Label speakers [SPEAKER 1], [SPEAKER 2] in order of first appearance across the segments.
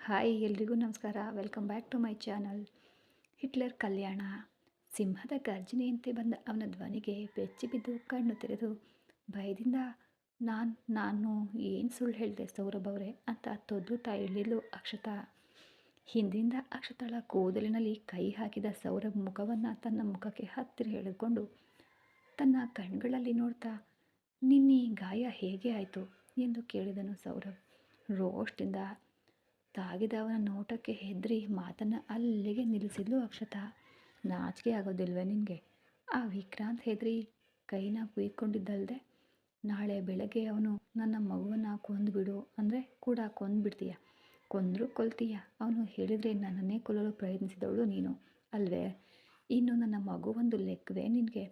[SPEAKER 1] Hi, ಎಲ್ರಿಗೂ ನಮಸ್ಕಾರ. Welcome back to my channel Hitler Kalyana. ಸಿಂಹದ ಗರ್ಜನೆಯಂತೆ ಬಂದ ಅವನ ಧ್ವನಿಗೆ ಬೆಚ್ಚಿ ಬಿದ್ದು ಕಣ್ಣು ತೆರೆದು, ಭಯದಿಂದ ನಾನು ನಾನು ಏನು ಸುಳ್ಳು ಹೇಳಿದೆ ಸೌರಭ್ ಅವರೇ? ಅಂತ ತೊದ್ದು ಇಳಿಲು ಅಕ್ಷತಾ. ಹಿಂದಿಂದ ಅಕ್ಷತಾಳ ಕೂದಲಿನಲ್ಲಿ ಕೈ ಹಾಕಿದ ಸೌರಭ್ ಮುಖವನ್ನು ತನ್ನ ಮುಖಕ್ಕೆ ಹತ್ತಿರ ಹೇಳಿಕೊಂಡು ತನ್ನ ಕಣ್ಗಳಲ್ಲಿ ನೋಡ್ತಾ, ನಿನ್ನೆ ಗಾಯ ಹೇಗೆ ಆಯಿತು? ಎಂದು ಕೇಳಿದನು ಸೌರಭ್. ರೋಷ್ಟಿಂದ ತಾಗಿದ ಅವನ ನೋಟಕ್ಕೆ ಹೆದರಿ ಮಾತನ್ನು ಅಲ್ಲಿಗೆ ನಿಲ್ಲಿಸಿದ್ಲು ಅಕ್ಷತಾ. ನಾಚಿಕೆ ಆಗೋದಿಲ್ವೇ ನಿನಗೆ? ಆ ವಿಕ್ರಾಂತ್ ಹೆದರಿ ಕೈನ ಕುಯ್ಕೊಂಡಿದ್ದಲ್ದೆ, ನಾಳೆ ಬೆಳಗ್ಗೆ ಅವನು ನನ್ನ ಮಗುವನ್ನು ಕೊಂದುಬಿಡು ಅಂದರೆ ಕೂಡ ಕೊಂದುಬಿಡ್ತೀಯ? ಕೊಂದರೂ ಕೊಲ್ತೀಯ? ಅವನು ಹೇಳಿದರೆ ನನ್ನನ್ನೇ ಕೊಲ್ಲಲು ಪ್ರಯತ್ನಿಸಿದವಳು ನೀನು ಅಲ್ವೇ? ಇನ್ನು ನನ್ನ ಮಗು ಒಂದು ಲೆಕ್ಕವೇ ನಿನಗೆ?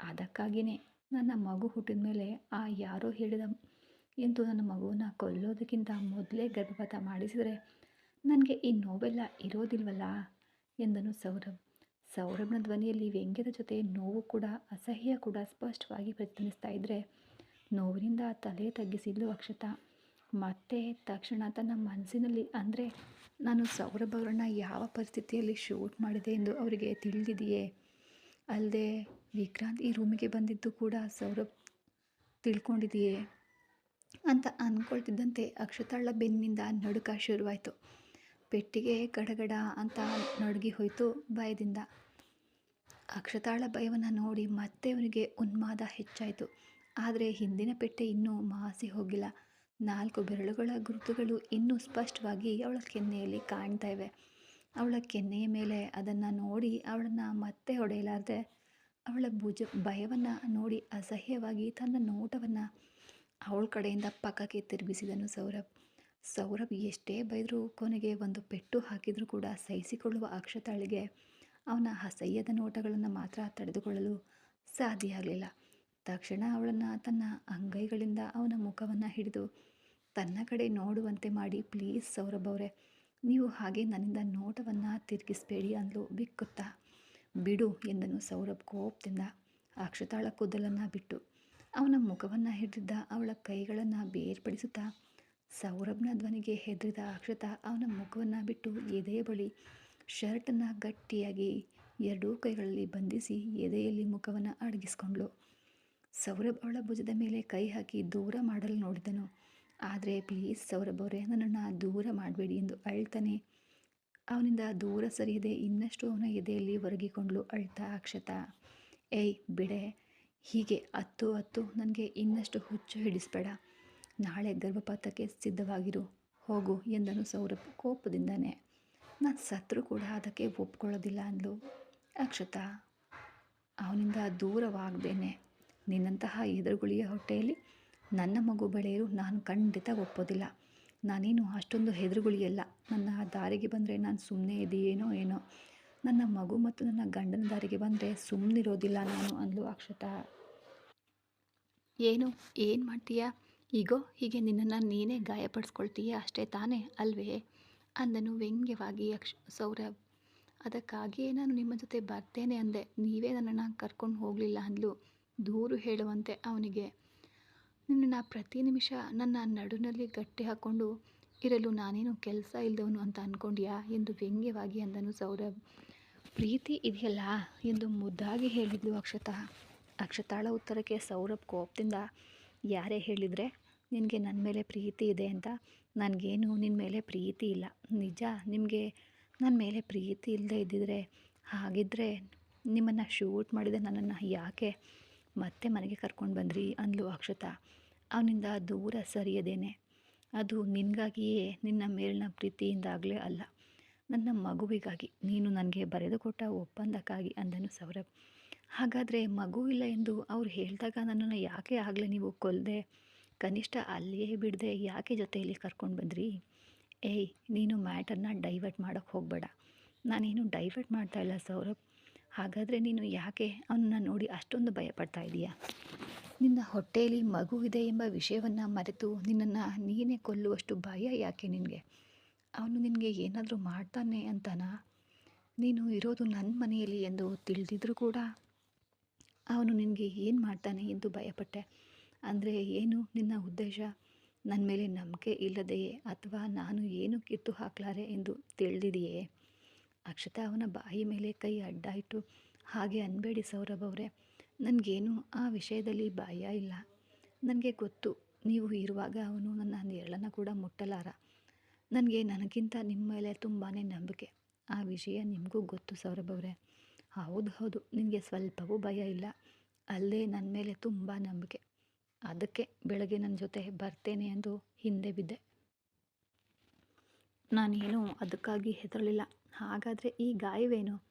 [SPEAKER 1] ಅದಕ್ಕಾಗಿಯೇ ನನ್ನ ಮಗು ಹುಟ್ಟಿದ ಮೇಲೆ ಆ ಯಾರೋ ಹೇಳಿದ ಎಂದು ನನ್ನ ಮಗುವನ್ನು ಕೊಲ್ಲೋದಕ್ಕಿಂತ ಮೊದಲೇ ಗರ್ಭಪಾತ ಮಾಡಿಸಿದರೆ ನನಗೆ ಈ ನೋವೆಲ್ಲ ಇರೋದಿಲ್ವಲ್ಲ? ಎಂದನು ಸೌರಭ್. ಸೌರಭ್ನ ಧ್ವನಿಯಲ್ಲಿ ವ್ಯಂಗ್ಯದ ಜೊತೆ ನೋವು ಕೂಡ, ಅಸಹ್ಯ ಕೂಡ ಸ್ಪಷ್ಟವಾಗಿ ಪ್ರತಿಧ್ವನಿಸ್ತಾ ಇದ್ದರೆ ನೋವಿನಿಂದ ತಲೆ ತಗ್ಗಿಸಿದ್ಲು ಅಕ್ಷತ. ಮತ್ತೆ ತಕ್ಷಣ ತನ್ನ ಮನಸ್ಸಿನಲ್ಲಿ ಅಂದರೆ ನಾನು ಸೌರಭ್ ಅವರನ್ನ ಯಾವ ಪರಿಸ್ಥಿತಿಯಲ್ಲಿ ಶೂಟ್ ಮಾಡಿದೆ ಎಂದು ಅವರಿಗೆ ತಿಳಿದಿದೆಯೇ? ಅಲ್ಲದೆ ವಿಕ್ರಾಂತ್ ಈ ರೂಮಿಗೆ ಬಂದಿದ್ದು ಕೂಡ ಸೌರಭ್ ತಿಳ್ಕೊಂಡಿದೆಯೇ? ಅಂತ ಅಂದ್ಕೊಳ್ತಿದ್ದಂತೆ ಅಕ್ಷತಾಳ ಬೆನ್ನಿಂದ ನಡುಕ ಶುರುವಾಯಿತು. ಪೆಟ್ಟಿಗೆ ಗಡಗಡ ಅಂತ ನಡುಗಿ ಹೋಯಿತು ಭಯದಿಂದ. ಅಕ್ಷತಾಳ ಭಯವನ್ನು ನೋಡಿ ಮತ್ತೆ ಅವನಿಗೆ ಉನ್ಮಾದ ಹೆಚ್ಚಾಯಿತು. ಆದರೆ ಹಿಂದಿನ ಪೆಟ್ಟೆ ಇನ್ನೂ ಮಾಸಿ ಹೋಗಿಲ್ಲ. ನಾಲ್ಕು ಬೆರಳುಗಳ ಗುರುತುಗಳು ಇನ್ನೂ ಸ್ಪಷ್ಟವಾಗಿ ಅವಳ ಕೆನ್ನೆಯಲ್ಲಿ ಕಾಣ್ತಾ ಇವೆ. ಅವಳ ಕೆನ್ನೆಯ ಮೇಲೆ ಅದನ್ನು ನೋಡಿ ಅವಳನ್ನು ಮತ್ತೆ ಹೊಡೆಯಲಾರದೆ ಅವಳ ಭುಜ ಭಯವನ್ನು ನೋಡಿ ಅಸಹ್ಯವಾಗಿ ತನ್ನ ನೋಟವನ್ನು ಅವಳ ಕಡೆಯಿಂದ ಪಕ್ಕಕ್ಕೆ ತಿರುಗಿಸಿದನು ಸೌರಭ್. ಸೌರಭ್ ಎಷ್ಟೇ ಬೈದರೂ ಕೊನೆಗೆ ಒಂದು ಪೆಟ್ಟು ಹಾಕಿದರೂ ಕೂಡ ಸಹಿಸಿಕೊಳ್ಳುವ ಅಕ್ಷತಾಳಿಗೆ ಅವನ ಅಸಹ್ಯದ ನೋಟಗಳನ್ನು ಮಾತ್ರ ತಡೆದುಕೊಳ್ಳಲು ಸಾಧ್ಯ ಆಗಲಿಲ್ಲ. ತಕ್ಷಣ ಅವಳನ್ನು ತನ್ನ ಅಂಗೈಗಳಿಂದ ಅವನ ಮುಖವನ್ನು ಹಿಡಿದು, ತನ್ನ ಕಡೆ ನೋಡುವಂತೆ ಮಾಡಿ ಪ್ಲೀಸ್ ಸೌರಭ್ ಅವರೇ, ನೀವು ಹಾಗೆ ನನ್ನಿಂದ ನೋಟವನ್ನು ತಿರುಗಿಸ್ಬೇಡಿ ಅಂದಲು ಬಿಕ್ಕುತ್ತಾ. ಬಿಡು ಎಂದನು ಸೌರಭ್ ಕೋಪದಿಂದ. ಅಕ್ಷತಾಳ ಕೂದಲನ್ನು ಬಿಟ್ಟು. ಅವನ ಮುಖವನ್ನು ಹಿಡಿದಿದ್ದ ಅವಳ ಕೈಗಳನ್ನು ಬೇರ್ಪಡಿಸುತ್ತಾ ಸೌರಭ್ನ ಧ್ವನಿಗೆ ಹೆದರಿದ ಅಕ್ಷತ ಅವನ ಮುಖವನ್ನು ಬಿಟ್ಟು ಎದೆಯ ಬಳಿ ಶರ್ಟನ್ನು ಗಟ್ಟಿಯಾಗಿ ಎರಡೂ ಕೈಗಳಲ್ಲಿ ಬಂಧಿಸಿ ಎದೆಯಲ್ಲಿ ಮುಖವನ್ನು ಅಡಗಿಸ್ಕೊಂಡ್ಳು. ಸೌರಭ್ ಅವಳ ಭುಜದ ಮೇಲೆ ಕೈ ಹಾಕಿ ದೂರ ಮಾಡಲು ನೋಡಿದನು. ಆದರೆ ಪ್ಲೀಸ್ ಸೌರಭ್ ಅವರೇ, ನನ್ನನ್ನು ದೂರ ಮಾಡಬೇಡಿ ಎಂದು ಅಳ್ತಾನೆ ಅವನಿಂದ ದೂರ ಸರಿಯದೆ ಇನ್ನಷ್ಟು ಅವನ ಎದೆಯಲ್ಲಿ ಒರಗಿಕೊಂಡ್ಳು ಅಳ್ತಾ ಅಕ್ಷತ. ಏಯ್ ಬಿಡೆ ಹೀಗೆ ಹತ್ತು ಹತ್ತು ನನಗೆ ಇನ್ನಷ್ಟು ಹುಚ್ಚು ಹಿಡಿಸ್ಬೇಡ. ನಾಳೆ ಗರ್ಭಪಾತಕ್ಕೆ ಸಿದ್ಧವಾಗಿರು. ಹೋಗು ಎಂದನು ಸೌರಭ್ ಕೋಪದಿಂದನೇ. ನಾನು ಸತ್ರು ಕೂಡ ಅದಕ್ಕೆ ಒಪ್ಕೊಳ್ಳೋದಿಲ್ಲ ಅಂದಳು ಅಕ್ಷತಾ, ಅವನಿಂದ ದೂರವಾಗದೇನೆ ನಿನ್ನಂತಹ ಎದುರುಗುಳಿಯ ಹೊಟ್ಟೆಯಲ್ಲಿ ನನ್ನ ಮಗು ಬೆಳೆಯಲು ನಾನು ಖಂಡಿತ ಒಪ್ಪೋದಿಲ್ಲ. ನಾನೇನು ಅಷ್ಟೊಂದು ಹೆದರುಗುಳಿಯಲ್ಲ. ನನ್ನ ದಾರಿಗೆ ಬಂದರೆ ನಾನು ಸುಮ್ಮನೆ ಇದೆಯೇನೋ ಏನೋ. ನನ್ನ ಮಗು ಮತ್ತು ನನ್ನ ಗಂಡನ ದಾರಿಗೆ ಬಂದರೆ ಸುಮ್ಮನಿರೋದಿಲ್ಲ ನಾನು ಅಂದ್ಲು ಅಕ್ಷತಾ. ಏನು? ಏನು ಮಾಡ್ತೀಯಾ? ಈಗೋ, ಹೀಗೆ ನಿನ್ನನ್ನು ನೀನೇ ಗಾಯಪಡಿಸ್ಕೊಳ್ತೀಯ? ಅಷ್ಟೇ ತಾನೇ, ಅಲ್ವೇ? ಅಂದನು ವ್ಯಂಗ್ಯವಾಗಿ ಅಕ್ಷ ಸೌರಭ್. ಅದಕ್ಕಾಗಿಯೇ ನಾನು ನಿಮ್ಮ ಜೊತೆ ಬರ್ತೇನೆ ಅಂದೆ. ನೀವೇ ನನ್ನನ್ನು ಕರ್ಕೊಂಡು ಹೋಗಲಿಲ್ಲ ಅಂದ್ಲು. ದೂರು ಹೇಳುವಂತೆ ಅವನಿಗೆ. ನಿನ್ನನ್ನು ಪ್ರತಿ ನಿಮಿಷ ನನ್ನ ನಡುನಲ್ಲಿ ಗಟ್ಟಿ ಹಾಕ್ಕೊಂಡು ಇರಲು ನಾನೇನು ಕೆಲಸ ಇಲ್ಲದವನು ಅಂತ ಅಂದ್ಕೊಂಡ್ಯಾ ಎಂದು ವ್ಯಂಗ್ಯವಾಗಿ ಅಂದನು ಸೌರಭ್. ಪ್ರೀತಿ ಇದೆಯಲ್ಲ ಎಂದು ಮುದ್ದಾಗಿ ಹೇಳಿದ್ಲು ಅಕ್ಷತಾ. ಅಕ್ಷತಾಳ ಉತ್ತರಕ್ಕೆ ಸೌರಭ್ ಕೋಪದಿಂದ, ಯಾರೇ ಹೇಳಿದರೆ ನಿನಗೆ ನನ್ನ ಮೇಲೆ ಪ್ರೀತಿ ಇದೆ ಅಂತ. ನನಗೇನು ನಿನ್ನ ಮೇಲೆ ಪ್ರೀತಿ ಇಲ್ಲ. ನಿಜ, ನಿಮಗೆ ನನ್ನ ಮೇಲೆ ಪ್ರೀತಿ ಇಲ್ಲದೆ ಇದ್ದಿದ್ರೆ ಹಾಗಿದ್ದರೆ ನಿಮ್ಮನ್ನು ಶೂಟ್ ಮಾಡಿದೆ ನನ್ನನ್ನು ಯಾಕೆ ಮತ್ತೆ ಮನೆಗೆ ಕರ್ಕೊಂಡು ಬಂದ್ರಿ? ಅಂದ್ಲು ಅಕ್ಷತಾ. ಅವನಿಂದ ದೂರ ಸರಿಯದೇನೆ. ಅದು ನಿನಗಾಗಿಯೇ ನಿನ್ನ ಮೇಲಿನ ಪ್ರೀತಿಯಿಂದಾಗಲೇ ಅಲ್ಲ. ನನ್ನ ಮಗುವಿಗಾಗಿ, ನೀನು ನನಗೆ ಬರೆದುಕೊಟ್ಟ ಒಪ್ಪಂದಕ್ಕಾಗಿ ಅಂದನು ಸೌರಭ್. ಹಾಗಾದರೆ ಮಗು ಇಲ್ಲ ಎಂದು ಅವ್ರು ಹೇಳಿದಾಗ ನನ್ನನ್ನು ಯಾಕೆ ಆಗಲೇ ನೀವು ಕೊಲ್ಲದೆ ಕನಿಷ್ಠ ಅಲ್ಲಿಯೇ ಬಿಡದೆ ಯಾಕೆ ಜೊತೆಯಲ್ಲಿ ಕರ್ಕೊಂಡು ಬಂದ್ರಿ? ಏಯ್, ನೀನು ಮ್ಯಾಟರ್ನ ಡೈವರ್ಟ್ ಮಾಡೋಕ್ಕೆ ಹೋಗಬೇಡ. ನಾನೇನು ಡೈವರ್ಟ್ ಮಾಡ್ತಾ ಇಲ್ಲ ಸೌರಭ್. ಹಾಗಾದರೆ ನೀನು ಯಾಕೆ ಅವನನ್ನ ನೋಡಿ ಅಷ್ಟೊಂದು ಭಯಪಡ್ತಾ ಇದೀಯಾ? ನಿನ್ನ ಹೊಟ್ಟೆಯಲ್ಲಿ ಮಗು ಇದೆ ಎಂಬ ವಿಷಯವನ್ನು ಮರೆತು ನಿನ್ನನ್ನು ನೀನೇ ಕೊಲ್ಲುವಷ್ಟು ಭಯ ಯಾಕೆ ನಿನಗೆ? ಅವನು ನಿನಗೆ ಏನಾದರೂ ಮಾಡ್ತಾನೆ ಅಂತನಾ? ನೀನು ಇರೋದು ನನ್ನ ಮನೆಯಲ್ಲಿ ಎಂದು ತಿಳಿದಿದ್ರೂ ಕೂಡ ಅವನು ನಿನಗೆ ಏನು ಮಾಡ್ತಾನೆ ಎಂದು ಭಯಪಟ್ಟೆ. ಅಂದರೆ ಏನು? ನಿನ್ನ ಉದ್ದೇಶ? ನನ್ನ ಮೇಲೆ ನಂಬಿಕೆ ಇಲ್ಲದೆಯೇ ಅಥವಾ ನಾನು ಏನು ಕಿತ್ತು ಹಾಕ್ಲಾರೆ ಎಂದು ತಿಳಿದಿದೆಯೇ? ಅಕ್ಷತಾ ಅವನ ಬಾಯಿ ಮೇಲೆ ಕೈ ಅಡ್ಡ ಹಾಗೆ ಅನ್ಬೇಡಿ ಸೌರಭ್ ಅವರೇ, ನನಗೇನು ಆ ವಿಷಯದಲ್ಲಿ ಭಯ ಇಲ್ಲ. ನನಗೆ ಗೊತ್ತು, ನೀವು ಇರುವಾಗ ಅವನು ನನ್ನ ನೆರಳನ್ನು ಕೂಡ ಮುಟ್ಟಲಾರ. ನನಗೆ ನನಗಿಂತ ನಿಮ್ಮ ಮೇಲೆ ತುಂಬಾ ನಂಬಿಕೆ. ಆ ವಿಷಯ ನಿಮಗೂ ಗೊತ್ತು ಸೌರಭ್ ಅವರೇ. ಹೌದು ಹೌದು ನಿಮಗೆ ಸ್ವಲ್ಪವೂ ಭಯ ಇಲ್ಲ. ಅಲ್ಲೇ ನನ್ನ ಮೇಲೆ ತುಂಬ ನಂಬಿಕೆ. ಅದಕ್ಕೆ ಬೆಳಗ್ಗೆ ನನ್ನ ಜೊತೆ ಬರ್ತೇನೆ ಎಂದು ಹಿಂದೆ ಬಿದ್ದೆ. ನಾನೇನು ಅದಕ್ಕಾಗಿ ಹೆದರಲಿಲ್ಲ. ಹಾಗಾದರೆ ಈ ಗಾಯವೇನು?